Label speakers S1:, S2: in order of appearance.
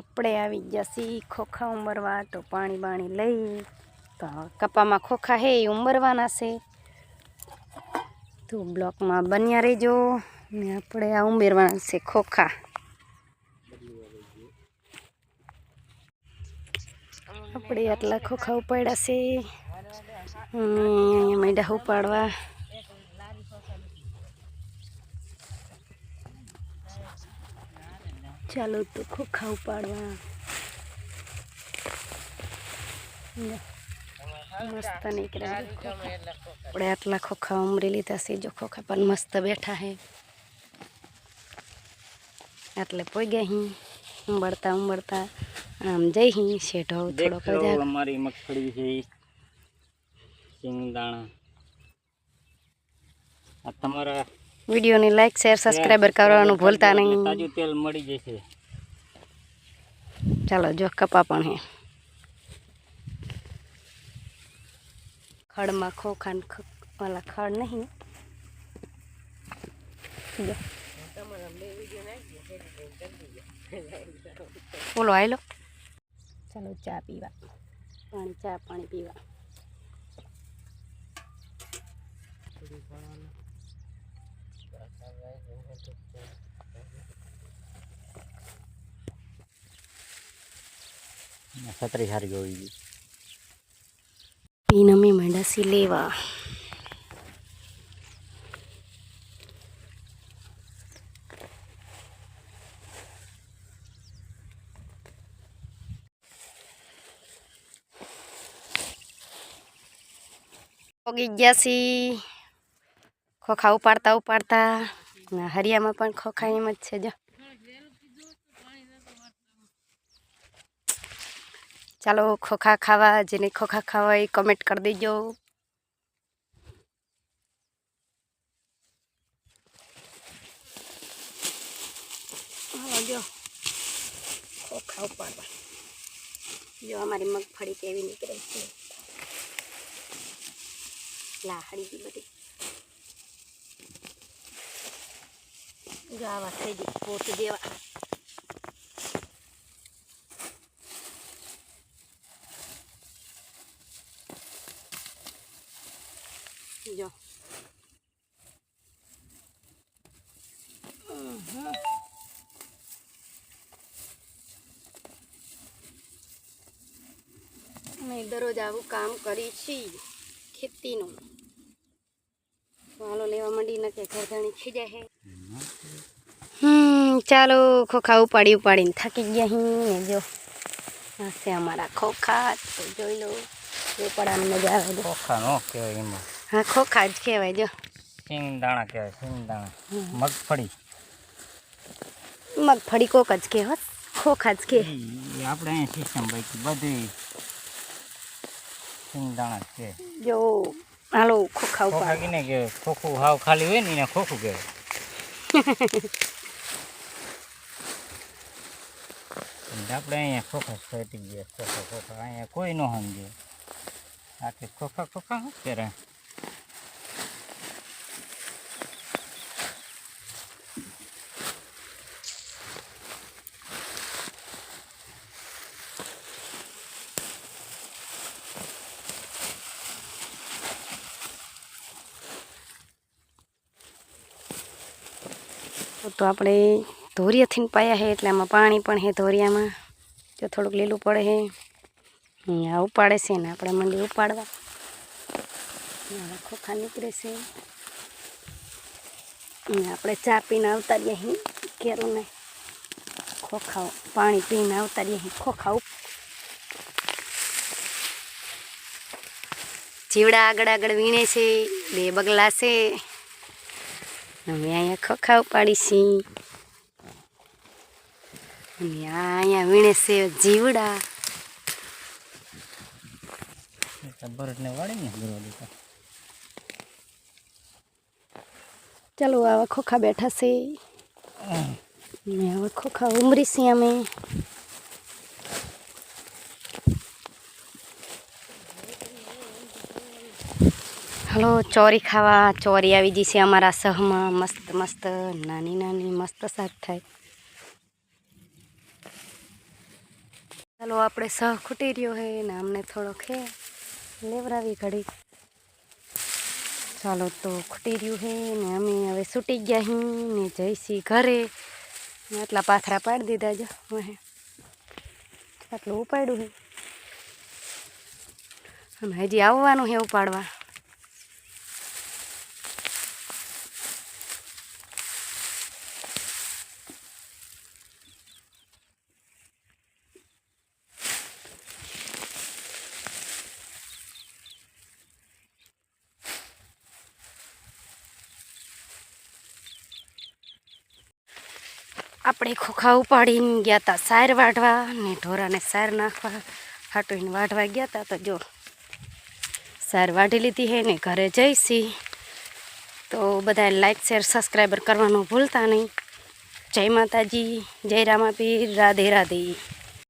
S1: આપણે આવી ગયા સી ખોખા ઉમરવા તો પાણી બાણી લઈ. તો કપામાં ખોખા હે, એ ઉમરવાના છે. તો બ્લોકમાં બન્યા રહેજો. ને આપણે આ ઉમેરવાના છે ખોખા. આપણે આટલા ખોખા ઉપાડ્યા છે. મેડા ઉપાડવા. ચાલો તો ખોખા ઉપાડવા લે, મસ્ત નીકળ્યા જો ખોખા. આપણે આટલા ખોખા ઉમરી લીધા છે જો ખોખા પણ મસ્ત બેઠા હે એટલે પોઈ ગયા હી ઉંબળતા ઉંબળતા આમ જઈ હી શેઠો થોડોક
S2: દેખો
S1: વધારે
S2: અમારી મગફળી છે સિંગદાણા. આ તમારા
S1: વિડીયોને લાઈક શેર સબસ્ક્રાઈબર કરવાનું ભૂલતા નહીં.
S2: તાજું તેલ મળી જશે.
S1: ચાલો જો કપા પણ હે. ખડમાં ખોખા ને ખ- ઓલા ખડ નહીં. જો. બોલો આયલો. ચાલો ચા પીવા. પાણી ચા પાણી પીવા.
S2: છત્રી સારી હોવી જોઈએ
S1: પીનમી મંડાસી લેવા. પોગી ગયા છી ખોખા ઉપાડતા ઉપાડતા હરિયામાં પણ ખોખા એમ જ છે, જો. ચાલો ખોખા ખાવા, જેને ખોખા ખાવા એ કમેન્ટ કરી દેજો. ખોખા ઉપાડવા. જો, અમારી મગફળી કેવી નીકળે છે. લાહડી બધી. જો આવા થઈ ગઈ પોતી દેવા. જો. અમે દરરોજ આવું કામ કરી છીએ ખેતીનું. વાલો લેવા માંડી કે ઘરધણી ખીજે હે. ચાલો ખોખા ઉપાડી ઉપાડીને થાકી ગયા હી. ને જો આ છે અમારા ખોખા. તો જોઈ લો ઉપાડાને મજા આવે જો
S2: ચોખા નો કહેવાય એમાં.
S1: હા ખોખા જ કહેવાય જો.
S2: સિંગદાણા કહેવાય સિંગદાણા મગફળી.
S1: મગફળી કોક જ કહેવાય ખોખા જ કે.
S2: આપણે અહીંયા સિસ્ટમ ભાઈ બધી સિંગદાણા જ કે.
S1: જો હાલો ખોખા
S2: ખોખા
S1: ઉપાડ.
S2: કીને કે ખોખું હાવ ખાલી હોય ને એને ખોખું કહેવાય અને આપણે અહીંયા ખોખા ફેટી ગયા ખોખા ખોખા. અહીંયા કોઈ ન સમજે. આખે ખોખા ખોખા શું કરે?
S1: તો આપણે ધોરિયાથી પાયા હે એટલે આમાં પાણી પણ હે ધોરિયામાં. જો થોડુંક લીલું પડે હે. અહીંયા ઉપાડે છે ને આપણે મંડી ઉપાડવા. હવે ખોખા નીકળે છે. અને આપણે ચા પીને આવતારીએ અહીં કેરું ને ખોખા પાણી પીને આવતારીએ અહીં ખોખા ઉપ જીવડા આગળ આગળ વીણે છે. બે બગલા છે. અમે અહીંયા ખોખા ઉપાડીશી. અને આ અહીંયા વીણે છે જીવડા
S2: બરડને વાળી ને બરોબર દીધા
S1: ચાલો આવા ખોખા બેઠા છે ને હવે ખોખા ઉમરીશી અમે હલો ચોરી ખાવા ચોરી આવી જઈ છે અમારા સહમાં મસ્ત મસ્ત નાની નાની મસ્ત શાક થાય ચાલો આપણે સહ ખૂટી રહ્યો હે ને અમને થોડો ખે. લેવરાવી ઘડી ચાલો તો ખૂટી રહ્યું હે ને અમે હવે છૂટી ગયા હી ને જઈશી ઘરે. આટલા પાથરા પાડી દીધા જો હે આટલું ઉપાડ્યું હે. અને હજી આવવાનું હે ઉપાડવા. આપણે ખોખા ઉપાડીને ગયા હતા સાર વાઢવા ને ઢોરાને સાર નાખવા, હાટોઈને વાઢવા ગયા હતા તો જો, સાર વાઢી લીધી હે ને ઘરે જઈશી. તો બધા લાઈક શેર સબસ્ક્રાઈબર કરવાનું ભૂલતા નહીં. જય માતાજી, જય રામાપીર, રાધે રાધે.